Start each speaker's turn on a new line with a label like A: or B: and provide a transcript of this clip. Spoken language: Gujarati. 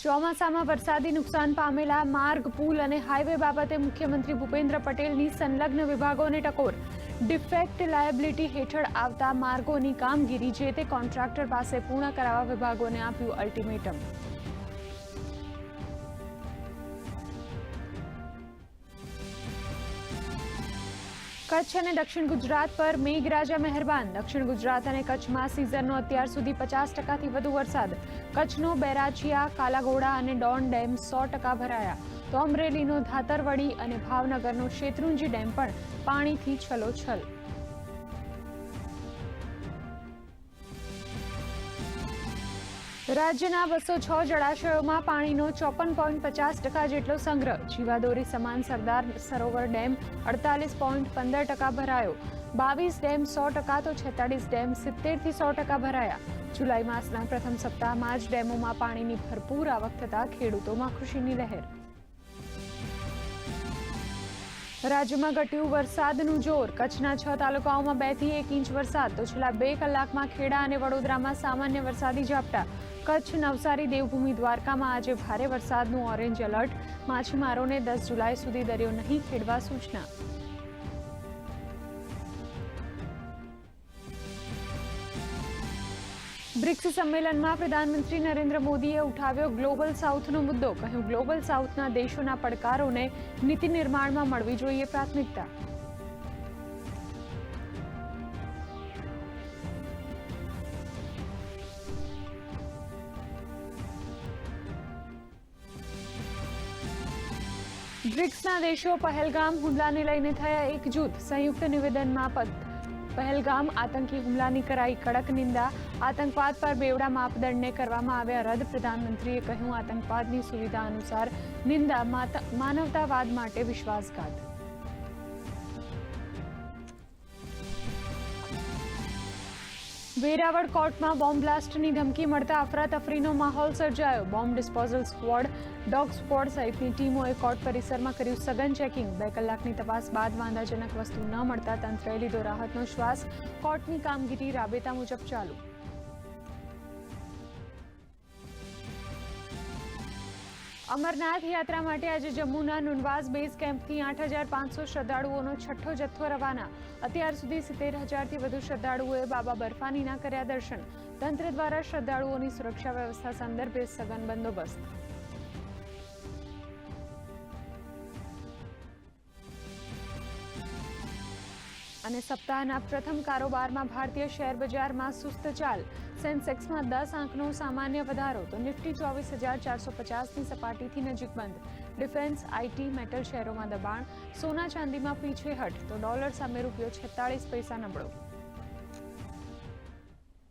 A: ચોમાસામાં વરસાદી નુકસાન પામેલા માર્ગ, પુલ અને હાઈવે બાબતે મુખ્યમંત્રી ભૂપેન્દ્ર પટેલની સંલગ્ન વિભાગોને ટકોર. ડિફેક્ટ લાયબિલિટી હેઠળ આવતા માર્ગોની કામગીરી જે તે કોન્ટ્રાક્ટર પાસે પૂર્ણ કરાવવા વિભાગોને આપ્યું અલ્ટિમેટમ. કચ્છ અને દક્ષિણ ગુજરાત પર મેઘરાજા મહેરબાન. દક્ષિણ ગુજરાત અને કચ્છમાં સિઝનનો અત્યાર સુધી પચાસ ટકાથી વધુ વરસાદ. કચ્છનો બેરાચિયા કાલાઘોડા અને ડોન ડેમ સો ટકા ભરાયા. તો અમરેલીનો ધાતરવડી અને ભાવનગરનો શેત્રુંજી ડેમ પણ પાણીથી છલોછલ. રાજ્યના બસો છ જળાશયોમાં પાણીનો ચોપન પોઈન્ટ પચાસ ટકા જેટલો સંગ્રહ. જીવાદોરી સમાન સરદાર સરોવર ડેમ અડતાલીસ પોઈન્ટ પંદર ટકા ભરાયો. બાવીસ ડેમ સો ટકા તો છેતાળીસ ડેમ સિત્તેરથી સો ટકા ભરાયા. જુલાઈ માસના પ્રથમ સપ્તાહમાં જ ડેમોમાં પાણીની ભરપૂર આવક થતાં ખેડૂતોમાં ખુશીની લહેર. રાજ્યમાં ઘટ્યું વરસાદનું જોર. કચ્છના છ તાલુકાઓમાં બેથી એક ઇંચ વરસાદ. તો છેલ્લા બે કલાકમાં ખેડા અને વડોદરામાં સામાન્ય વરસાદી ઝાપટા. કચ્છ નવસારી, દેવભૂમિ, દ્વારકામાં આજે ભારે વરસાદનું ઓરેન્જ એલર્ટ. માછીમારોને દસ જુલાઈ સુધી દરિયો નહીં ખેડવા સૂચના. બ્રિક્સ સંમેલનમાં પ્રધાનમંત્રી નરેન્દ્ર મોદીએ ઉઠાવ્યો ગ્લોબલ સાઉથનો મુદ્દો. કહ્યું, ગ્લોબલ સાઉથના દેશોના પડકારોને નીતિ નિર્માણમાં મળવી જોઈએ પ્રાથમિકતા. બ્રિક્સના દેશો પહેલગામ, હુમલાને લઈને થયા એકજૂથ સંયુક્ત નિવેદનમાં પદ પહેલગામ આતંકી હુમલાની કરાઈ કડક નિંદા. આતંકવાદ પર બેવડા માપદંડને કરવામાં આવ્યા રદ. પ્રધાનમંત્રીએ કહ્યું, આતંકવાદની સુવિધા અનુસાર નિંદા માનવતાવાદ માટે વિશ્વાસઘાત. વેરાવળ કોર્ટમાં બોમ્બ બ્લાસ્ટની ધમકી મળતા અફરાતફરીનો માહોલ સર્જાયો. Bomb disposal squad dog sport સહિતની ટીમોએ કોર્ટ પરિસરમાં કર્યું સઘન ચેકિંગ. બે કલાકની તપાસ બાદ વાંધાજનક વસ્તુ ન મળતા તંત્રએ લીધો રાહતનો શ્વાસ. કોર્ટની કામગીરી રાબેતા મુજબ ચાલુ. અમરનાથ યાત્રા માટે આજે જમ્મુના નુનવાઝ બેઝ કેમ્પથી આઠ હજાર પાંચસો શ્રદ્ધાળુઓનો છઠ્ઠો જથ્થો રવાના. અત્યાર સુધી સિત્તેર હજારથી વધુ શ્રદ્ધાળુઓએ બાબા બર્ફાનીના કર્યા દર્શન. તંત્ર દ્વારા શ્રદ્ધાળુઓની સુરક્ષા વ્યવસ્થા સંદર્ભે સઘન બંદોબસ્ત. અને સપ્તાહના પ્રથમ કારોબારમાં ભારતીય શેર બજારમાં સુસ્ત ચાલ. સેન્સેક્સમાં દસ આંકનો સામાન્ય વધારો, તો નિફ્ટી ચોવીસ હજાર ચારસો પચાસની સપાટીથી નજીક બંધ. ડિફેન્સ, આઈટી, મેટલ શેરોમાં દબાણ, સોના ચાંદીમાં પીછેહટ તો ડોલર સામે રૂપિયો છેતાળીસ પૈસા નબળો.